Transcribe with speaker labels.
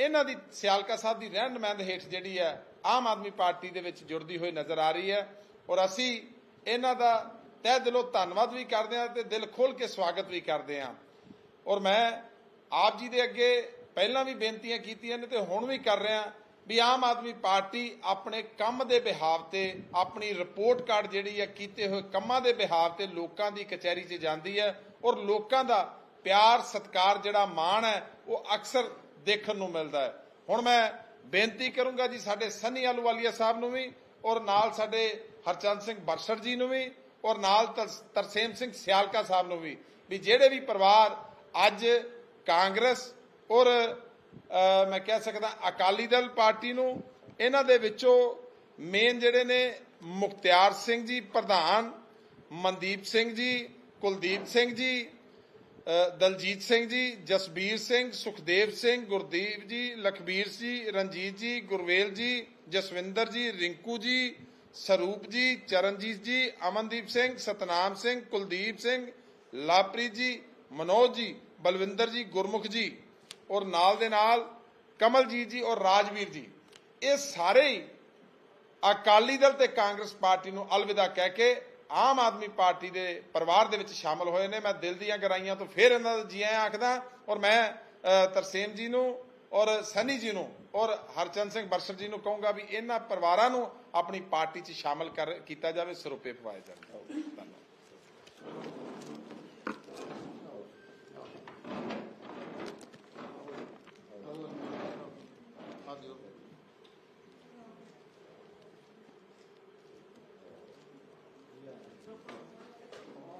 Speaker 1: ਇਹਨਾਂ ਦੀ ਸਿਆਲਕਾ ਸਾਹਿਬ ਦੀ ਰਹਿਣ ਨੁਮਾਇੰਦ ਹੇਠ ਜਿਹੜੀ ਹੈ, ਆਮ ਆਦਮੀ ਪਾਰਟੀ ਦੇ ਵਿੱਚ ਜੁੜਦੀ ਹੋਈ ਨਜ਼ਰ ਆ ਰਹੀ ਹੈ ਔਰ ਅਸੀਂ ਇਹਨਾਂ ਦਾ ਤਹਿ ਦਿਲੋਂ ਧੰਨਵਾਦ ਵੀ ਕਰਦੇ ਹਾਂ ਤੇ ਦਿਲ ਖੋਲ ਕੇ ਸਵਾਗਤ ਵੀ ਕਰਦੇ ਹਾਂ। ਔਰ ਮੈਂ ਆਪ ਜੀ ਦੇ ਅੱਗੇ ਪਹਿਲਾਂ ਵੀ ਬੇਨਤੀਆਂ ਕੀਤੀਆਂ ਨੇ ਤੇ ਹੁਣ ਵੀ ਕਰ ਰਿਹਾ ਵੀ ਆਮ ਆਦਮੀ ਪਾਰਟੀ ਆਪਣੇ ਕੰਮ ਦੇ ਬਿਹਾਵ ਤੇ ਆਪਣੀ ਰਿਪੋਰਟ ਕਾਰਡ ਜਿਹੜੀ ਹੈ, ਕੀਤੇ ਹੋਏ ਕੰਮਾਂ ਦੇ ਬਿਹਾਵ ਤੇ ਲੋਕਾਂ ਦੀ ਕਚਹਿਰੀ 'ਚ ਜਾਂਦੀ ਹੈ ਔਰ ਲੋਕਾਂ ਦਾ ਪਿਆਰ, ਸਤਿਕਾਰ ਜਿਹੜਾ ਮਾਣ ਹੈ, ਉਹ ਅਕਸਰ ਦੇਖਣ ਨੂੰ ਮਿਲਦਾ ਹੈ। ਹੁਣ ਮੈਂ ਬੇਨਤੀ ਕਰੂੰਗਾ ਜੀ ਸਾਡੇ ਸਨੀ ਆਲੂਵਾਲੀਆ ਸਾਹਿਬ ਨੂੰ ਵੀ ਔਰ ਨਾਲ ਸਾਡੇ ਹਰਚੰਦ ਸਿੰਘ ਬਰਸੜ ਜੀ ਨੂੰ ਵੀ ਔਰ ਨਾਲ ਤਰ- ਤਰਸੇਮ ਸਿੰਘ ਸਿਆਲਕਾ ਸਾਹਿਬ ਨੂੰ ਵੀ ਵੀ ਜਿਹੜੇ ਵੀ ਪਰਿਵਾਰ ਅੱਜ ਕਾਂਗਰਸ ਔਰ ਮੈਂ ਕਹਿ ਸਕਦਾ ਅਕਾਲੀ ਦਲ ਪਾਰਟੀ ਨੂੰ ਇਹਨਾਂ ਦੇ ਵਿੱਚੋਂ ਮੇਨ ਜਿਹੜੇ ਨੇ ਮੁਖਤਿਆਰ ਸਿੰਘ ਜੀ, ਪ੍ਰਧਾਨ ਮਨਦੀਪ ਸਿੰਘ ਜੀ, ਕੁਲਦੀਪ ਸਿੰਘ ਜੀ ਦਲਜੀਤ ਸਿੰਘ ਜੀ, ਜਸਬੀਰ ਸਿੰਘ, ਸੁਖਦੇਵ ਸਿੰਘ, ਗੁਰਦੀਪ ਜੀ, ਲਖਬੀਰ ਜੀ, ਰਣਜੀਤ ਜੀ, ਗੁਰਵੇਲ ਜੀ, ਜਸਵਿੰਦਰ ਜੀ, ਰਿੰਕੂ ਜੀ, ਸਰੂਪ ਜੀ, ਚਰਨਜੀਤ ਜੀ, ਅਮਨਦੀਪ ਸਿੰਘ, ਸਤਨਾਮ ਸਿੰਘ, ਕੁਲਦੀਪ ਸਿੰਘ, ਲਾਪ੍ਰੀਤ ਜੀ, ਮਨੋਜ ਜੀ, ਬਲਵਿੰਦਰ ਜੀ, ਗੁਰਮੁਖ ਜੀ ਔਰ ਨਾਲ ਦੇ ਨਾਲ ਕਮਲਜੀਤ ਜੀ ਔਰ ਰਾਜਵੀਰ ਜੀ। ਇਹ ਸਾਰੇ ਹੀ ਅਕਾਲੀ ਦਲ ਤੇ ਕਾਂਗਰਸ ਪਾਰਟੀ ਨੂੰ ਅਲਵਿਦਾ ਕਹਿ ਕੇ ਆਮ ਆਦਮੀ ਪਾਰਟੀ ਦੇ ਪਰਿਵਾਰ ਦੇ ਵਿੱਚ ਸ਼ਾਮਲ ਹੋਏ ਨੇ। ਮੈਂ ਦਿਲ ਦੀਆਂ ਗਰਾਈਆਂ ਤੋਂ ਫੇਰ ਇਹਨਾਂ ਦਾ ਜੀ ਆਇਆਂ ਆਖਦਾ ਔਰ ਮੈਂ ਤਰਸੇਮ ਜੀ ਨੂੰ ਔਰ ਸਨੀ ਜੀ ਨੂੰ ਔਰ ਹਰਚੰਦ ਸਿੰਘ ਬਰਸਰ ਜੀ ਨੂੰ ਕਹੂੰਗਾ ਵੀ ਇਹਨਾਂ ਪਰਿਵਾਰਾਂ ਨੂੰ ਆਪਣੀ ਪਾਰਟੀ 'ਚ ਸ਼ਾਮਲ ਕਰ, ਕੀਤਾ ਜਾਵੇ, ਸਰੋਪੇ ਪਵਾਏ ਜਾਣ।